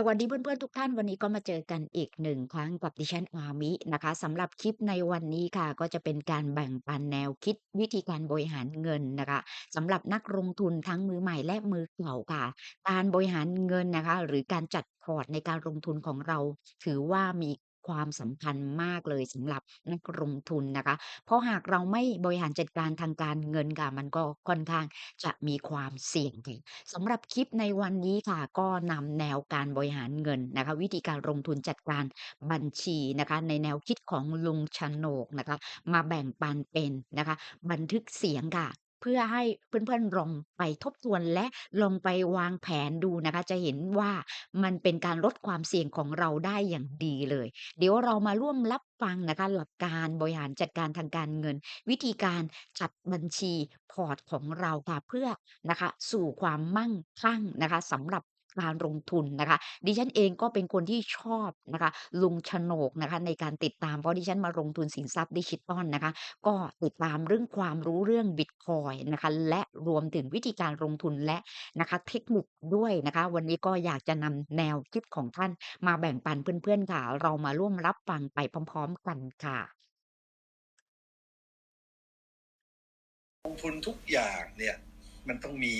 สวัสดีเพื่อนๆทุกท่านวันนี้ก็มาเจอกันอีกหนึ่งครั้งกับดิฉันอามินะคะสำหรับคลิปในวันนี้ค่ะ ก็จะเป็นการแบ่งปันแนวคิดวิธีการบริหารเงินนะคะสำหรับนักลงทุนทั้งมือใหม่และมือเก่าค่ะ การบริหารเงินนะคะ หรือการจัดพอร์ตในการลงทุนของเรา ถือว่ามี ความสำคัญมากเลยสำหรับนักลงทุนนะคะ เพราะหากเราไม่บริหารจัดการทางการเงินค่ะมันก็ค่อนข้างจะมีความเสี่ยงค่ะสำหรับคลิปในวันนี้ค่ะ ก็นำแนวการบริหารเงินนะคะ วิธีการลงทุนจัดการบัญชีนะคะ ในแนวคิดของลุงชโนกนะคะ มาแบ่งปันเป็นนะคะ บันทึกเสียงค่ะ เพื่อให้เพื่อน ๆ ลองไปทบทวน และลองไปวางแผนดูนะคะ จะเห็นว่ามันเป็นการลดความเสี่ยงของเราได้อย่างดีเลย เดี๋ยวเรามาร่วมรับฟังนะคะ หลักการบริหารจัดการทางการเงิน วิธีการจัดบัญชีพอร์ตของเราค่ะ เพื่อนะคะ สู่ความมั่งคั่งนะคะสำหรับ การลงทุนนะคะ ดิฉันเองก็เป็นคนที่ชอบนะคะลุงโฉนกนะคะในการติดตามเพราะดิฉันมาลงทุนสินทรัพย์ดิจิทัลนะคะ ก็ติดตามเรื่องความรู้เรื่องบิตคอยน์นะคะและรวมถึงวิธีการลงทุนและนะคะเทคนิคด้วยนะคะ วันนี้ก็อยากจะนำแนวคิดของท่านมาแบ่งปันเพื่อนๆค่ะ เรามาร่วมรับฟังไปพร้อม ๆ กันค่ะลงทุนทุกอย่างเนี่ยมันต้องมี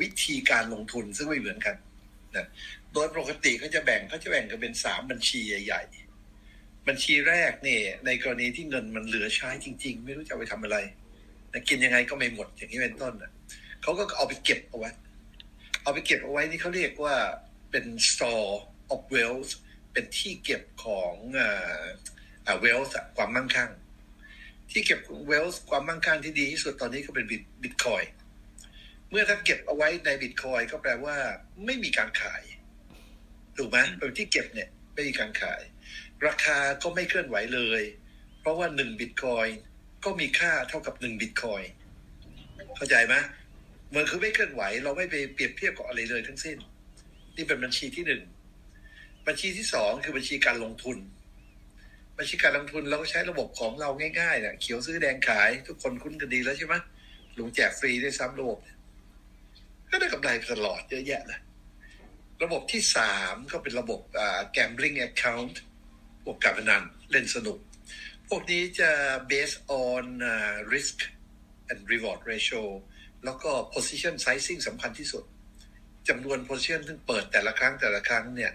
วิธีการลงทุนซึ่งไม่เหมือนกันนะโดยปกติเขาจะแบ่งเขาจะแบ่งกันเป็นสามบัญชีใหญ่ๆ บัญชีแรกเนี่ยในกรณีที่เงินมันเหลือใช้จริง ๆ ไม่รู้จะเอาไปทำอะไรนะกินยังไงก็ไม่หมดอย่างนี้เป็นต้นนะเขาก็เอาไปเก็บเอาไว้ เอาไปเก็บเอาไว้นี่เขาเรียกว่าเป็น store of wealth เป็นที่เก็บของเอ่อเอ่อ wealth ความมั่งคั่ง ที่เก็บเวลส์ความมั่งคั่งที่ดีที่สุดตอนนี้ก็เป็นบิตบิตคอย เมื่อถ้าเก็บเอาไว้ในบิตคอยก็แปลว่า ไม่มีการขายถูกไหมเป็นที่เก็บเนี่ยไม่มีการขาย ราคาก็ไม่เคลื่อนไหวเลย เพราะว่าหนึ่งบิตคอยก็มีค่าเท่ากับหนึ่งบิตคอยเข้าใจไหมมันคือไม่เคลื่อนไหว เราไม่ไปเปรียบเทียบกับอะไรเลยทั้งสิ้น นี่เป็นบัญชีที่หนึ่งบัญชีที่สองคือบัญชีการลงทุน บัญชีการลงทุนเราก็ใช้ระบบของเราง่ายๆเนี่ยเขียวซื้อแดงขาย ทุกคนคุ้นกันดีแล้วใช่ไหมหลงแจกฟรีด้วยซ้ำระบบเนี่ย ก็ได้กำไรตลอดเยอะแยะเลยระบบที่สามก็เป็นระบบอ่า gambling account พวกการพนันเล่นสนุก พวกนี้จะ based on risk and reward ratio แล้วก็ position sizing สำคัญที่สุดจำนวน position ที่เปิดแต่ละครั้งแต่ละครั้งเนี่ย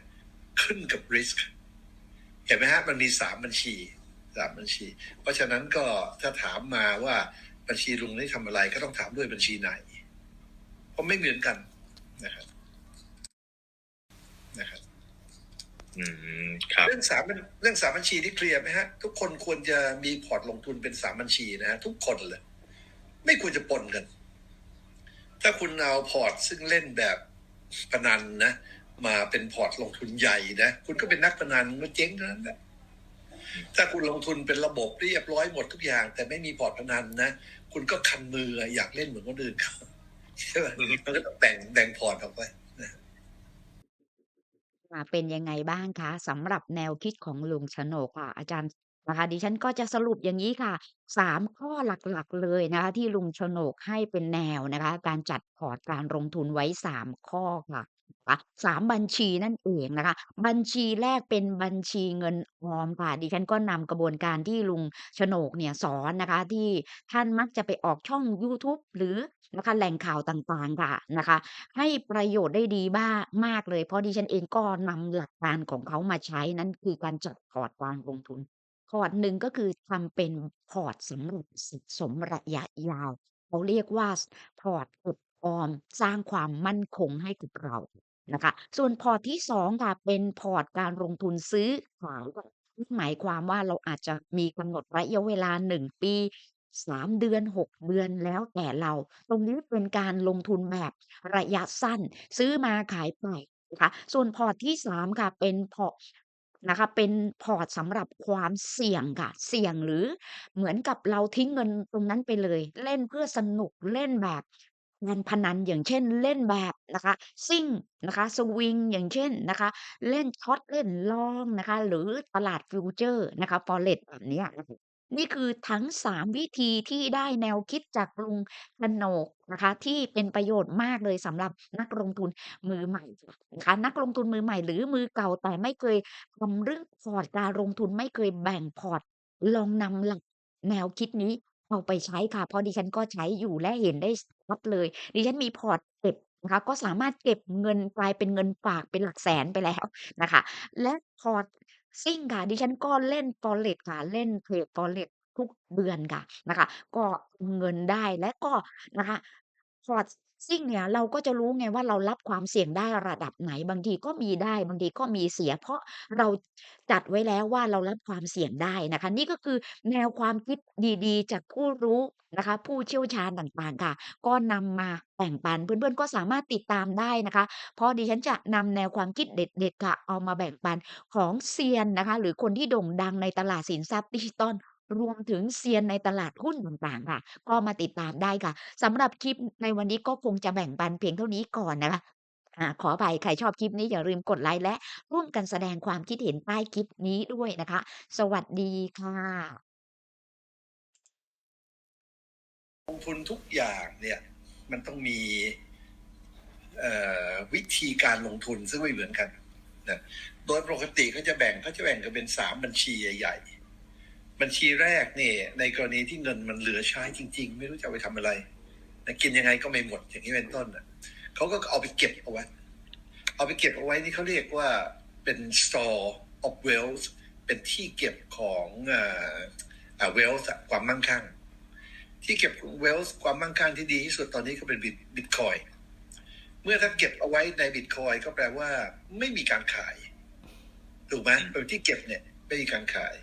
ขึ้นกับ risk เห็นไหมฮะ มันมีสามบัญชีสามบัญชี เพราะฉะนั้นก็ถ้าถามมาว่าบัญชีลุงได้ทำอะไรก็ต้องถามด้วยบัญชีไหน เพราะไม่เหมือนกันนะครับนะครับอืมครับเรื่องสามบัญเรื่องสามบัญชีที่เคลียร์ไหมฮะ ทุกคนควรจะมีพอร์ตลงทุนเป็นสามบัญชีนะฮะทุกคนเลย ไม่ควรจะปนกัน ถ้าคุณเอาพอร์ตซึ่งเล่นแบบพนันนะ มาเป็นพอร์ตลงทุนใหญ่นะ คุณก็เป็นนักพนันก็เจ๊งเท่านั้นแหละถ้าคุณลงทุนเป็นระบบเรียบร้อยหมดทุกอย่าง แต่ไม่มีพอร์ตพนันนะ คุณก็คันมืออยากเล่นเหมือนคนอื่นเขา ใช่ไหมมันก็ต้องแบ่งแบ่งพอร์ตออกไปค่ะเป็นยังไงบ้างคะสำหรับแนวคิดของลุงโฉนกค่ะ อาจารย์นะคะดิฉันก็จะสรุปอย่างนี้ค่ะสามข้อหลักๆเลยนะคะ ที่ลุงโฉนกให้เป็นแนวนะคะ การจัดพอร์ตการลงทุนไว้สามข้อค่ะะคะสามบัญชีนั่นเองนะคะ บัญชีแรกเป็นบัญชีเงินออมค่ะ ดิฉันก็นำกระบวนการที่ลุงโฉนกเนี่ยสอนนะคะ ที่ท่านมักจะไปออกช่องยูทูบหรือนะคะแหล่งข่าวต่าง ๆ ค่ะนะคะ ให้ประโยชน์ได้ดีบ้ามากเลย เพราะดิฉันเองก็นำหลักการของเขามาใช้ นั่นคือการจัดพอร์ตการลงทุน พอร์ตหนึ่งก็คือทำเป็นพอร์ตสำหรับสะสมระยะยาว เขาเรียกว่า พอร์ตเก็บออม สร้างความมั่นคงให้กับเรา นะคะ ส่วนพอร์ตที่ 2 ค่ะ เป็นพอร์ตการลงทุนซื้อขายค่ะ นั่นหมายความว่า เราอาจจะมีกำหนดระยะเวลา 1 ปี 3 เดือน 6 เดือน แล้วแต่เรา ตรงนี้เป็นการลงทุนแบบระยะสั้น ซื้อมาขายไปนะคะ ส่วนพอร์ตที่ 3 ค่ะ เป็นพอร์ต นะคะ เป็นพอร์ตสำหรับความเสี่ยงค่ะ เสี่ยง หรือเหมือนกับเราทิ้งเงินตรงนั้นไปเลย เล่นเพื่อสนุก เล่นแบบ การพนันอย่างเช่นเล่นแบบนะคะซิ่งนะคะสวิงอย่างเช่นนะคะเล่นช็อตเล่นลองนะคะหรือตลาดฟิวเจอร์นะคะ Forex แบบเนี้ยนะคะนี่คือทั้ง 3 วิธีที่ได้แนวคิดจากลุงกนกนะคะ ที่เป็นประโยชน์มากเลยสำหรับนักลงทุนมือใหม่นะคะนักลงทุนมือใหม่หรือมือเก่าแต่ไม่เคยทำเรื่องพอร์ตการลงทุนไม่เคยแบ่งพอร์ตลองนำหลักแนวคิดนี้ เอาไปใช้ค่ะ เพราะดิฉันก็ใช้อยู่ และเห็นได้ชัดเลย ดิฉันมีพอร์ตเก็บนะคะ ก็สามารถเก็บเงินกลายเป็นเงินฝากเป็นหลักแสนไปแล้วนะคะ และพอร์ตซิ่งค่ะ ดิฉันก็เล่น Forex ค่ะ เล่นเทรด Forex ทุกเดือนค่ะนะคะ ก็เงินได้และก็นะคะ พอร์ต ซิ่งเนี่ยเราก็จะรู้ไงว่าเรารับความเสี่ยงได้ระดับไหน บางทีก็มีได้ บางทีก็มีเสีย เพราะเราจัดไว้แล้วว่าเรารับความเสี่ยงได้นะคะ นี่ก็คือแนวความคิดดีๆ จากผู้รู้นะคะ ผู้เชี่ยวชาญต่างๆค่ะ ก็นำมาแบ่งปันเพื่อนๆก็สามารถติดตามได้นะคะ เพราะดิฉันจะนำแนวความคิดเด็ดๆค่ะเอามาแบ่งปันของเซียนนะคะ หรือคนที่โด่งดังในตลาดสินทรัพย์ดิจิทัล รวมถึงเซียนในตลาดหุ้นต่าง ๆ ค่ะ ก็มาติดตามได้ค่ะ สำหรับคลิปในวันนี้ก็คงจะแบ่งปันเพียงเท่านี้ก่อนนะคะ อ่า ขออภัย ใครชอบคลิปนี้อย่าลืมกดไลค์และร่วมกันแสดงความคิดเห็นใต้คลิปนี้ด้วยนะคะ สวัสดีค่ะลงทุนทุกอย่างเนี่ยมันต้องมีวิธีการลงทุนซึ่งไม่เหมือนกันนะโดยปกติก็จะแบ่งก็จะแบ่งกันเป็นสามบัญชีใหญ่ๆ บัญชีแรกเนี่ยในกรณีที่เงินมันเหลือใช้จริง ๆ ไม่รู้จะเอาไปทำอะไรนะกินยังไงก็ไม่หมดอย่างนี้เป็นต้นนะเขาก็เอาไปเก็บเอาไว้ เอาไปเก็บเอาไว้นี่เขาเรียกว่าเป็น store of wealth เป็นที่เก็บของเอ่อเอ่อ wealth อะความมั่งคั่ง ที่เก็บ wealth ความมั่งคั่งที่ดีที่สุดตอนนี้ก็เป็นบิตคอยเมื่อถ้าเก็บเอาไว้ในบิตคอยก็แปลว่าไม่มีการขาย ถูกไหมเป็นที่เก็บเนี่ยไม่มีการขาย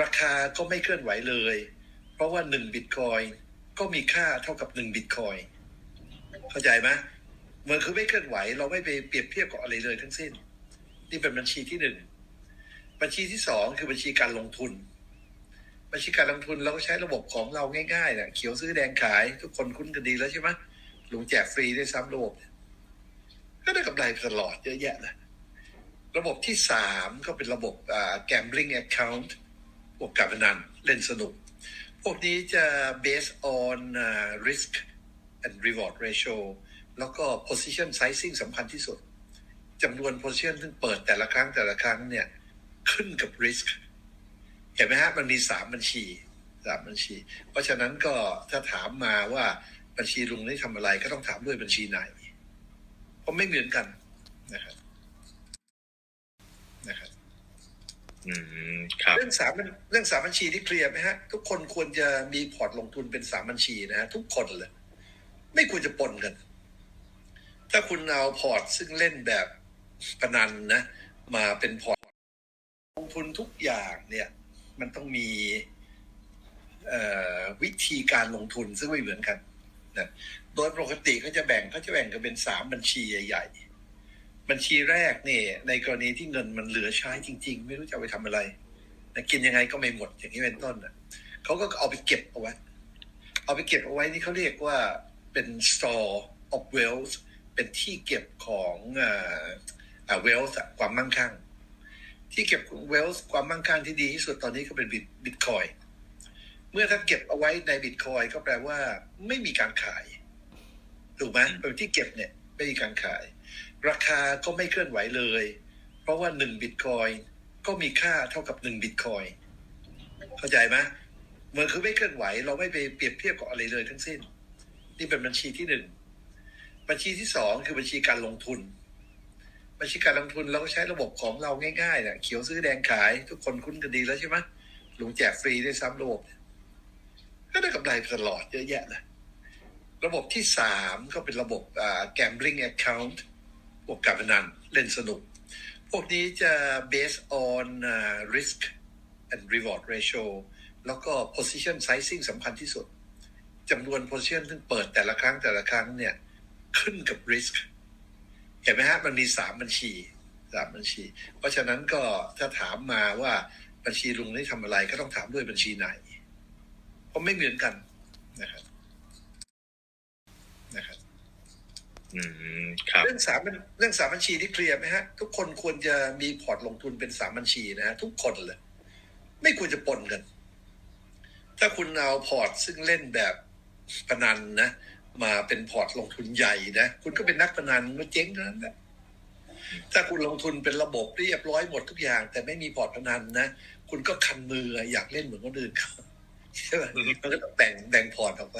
ราคาก็ไม่เคลื่อนไหวเลย เพราะว่าหนึ่งบิตคอยก็มีค่าเท่ากับหนึ่งบิตคอยเข้าใจไหมมันคือไม่เคลื่อนไหว เราไม่ไปเปรียบเทียบกับอะไรเลยทั้งสิ้น นี่เป็นบัญชีที่หนึ่งบัญชีที่สองคือบัญชีการลงทุน บัญชีการลงทุนเราก็ใช้ระบบของเราง่ายๆนะเขียวซื้อแดงขายทุกคนคุ้นกันดีแล้วใช่ไหมลงแจกฟรีด้วยซ้ำระบบ ก็ได้กำไรตลอดเยอะแยะเลยระบบที่สามก็เป็นระบบอ่า gambling account พวกการพนันเล่นสนุก พวกนี้จะ based on risk and reward ratio แล้วก็ position sizing สำคัญที่สุดจำนวน position ที่เปิดแต่ละครั้งแต่ละครั้งเนี่ยขึ้นกับ risk เห็นไหมฮะ มันมีสามบัญชีสามบัญชี เพราะฉะนั้นก็ถ้าถามมาว่าบัญชีลุงได้ทำอะไรก็ต้องถามด้วยบัญชีไหน เพราะไม่เหมือนกันนะครับ อืมครับ เรื่องสามเรื่องสามบัญชีที่เคลียร์ไหมฮะ ทุกคนควรจะมีพอร์ตลงทุนเป็นสามบัญชีนะฮะทุกคนเลย ไม่ควรจะปนกัน ถ้าคุณเอาพอร์ตซึ่งเล่นแบบพนันนะ มาเป็นพอร์ตลงทุนทุกอย่างเนี่ย มันต้องมีวิธีการลงทุนซึ่งไม่เหมือนกันนะโดยปกติก็จะแบ่งก็จะแบ่งกันเป็นสามบัญชีใหญ่ๆ บัญชีแรกเนี่ยในกรณีที่เงินมันเหลือใช้จริง ๆ ไม่รู้จะเอาไปทำอะไรนะกินยังไงก็ไม่หมดอย่างนี้เป็นต้นนะเขาก็เอาไปเก็บเอาไว้ เอาไปเก็บเอาไว้นี่เขาเรียกว่าเป็น store of wealth เป็นที่เก็บของอ่าอ่า wealth อะความมั่งคั่ง ที่เก็บ wealth ความมั่งคั่งที่ดีที่สุดตอนนี้ก็เป็นบิตคอยเมื่อถ้าเก็บเอาไว้ในบิตคอยก็แปลว่าไม่มีการขาย ถูกไหมเป็นที่เก็บเนี่ยไม่มีการขาย ราคาก็ไม่เคลื่อนไหวเลย เพราะว่าหนึ่งบิตคอยก็มีค่าเท่ากับหนึ่งบิตคอยเข้าใจไหมมันคือไม่เคลื่อนไหว เราไม่ไปเปรียบเทียบกับอะไรเลยทั้งสิ้น นี่เป็นบัญชีที่หนึ่งบัญชีที่สองคือบัญชีการลงทุน บัญชีการลงทุนเราก็ใช้ระบบของเราง่ายๆนะเขียวซื้อแดงขาย ทุกคนคุ้นกันดีแล้วใช่ไหมลุงแจกฟรีด้วยซ้ำระบบก็ได้กำไรตลอดเยอะแยะเลยระบบที่สามก็เป็นระบบอ่า gambling account พวกการพนันเล่นสนุก พวกนี้จะ based on อ่า risk and reward ratio แล้วก็ position sizing สำคัญที่สุดจำนวน position ที่เปิดแต่ละครั้งแต่ละครั้งเนี่ย ขึ้นกับ risk เห็นไหมฮะ มันมีสามบัญชีสามบัญชี เพราะฉะนั้นก็ถ้าถามมาว่าบัญชีลุงได้ทำอะไรก็ต้องถามด้วยบัญชีไหน เพราะไม่เหมือนกันนะครับ อืมครับ เรื่องสามเรื่องสามบัญชีที่เคลียร์ไหมฮะ ทุกคนควรจะมีพอร์ตลงทุนเป็นสามบัญชีนะฮะทุกคนเลย ไม่ควรจะปนกัน ถ้าคุณเอาพอร์ตซึ่งเล่นแบบพนันนะมาเป็นพอร์ตลงทุนใหญ่นะคุณก็เป็นนักพนันก็เจ๊งเท่านั้นแหละถ้าคุณลงทุนเป็นระบบเรียบร้อยหมดทุกอย่าง แต่ไม่มีพอร์ตพนันนะคุณก็คันมืออยากเล่นเหมือนคนอื่นเขาใช่ไหมมันก็ต้องแบ่งแบ่งพอร์ตออกไป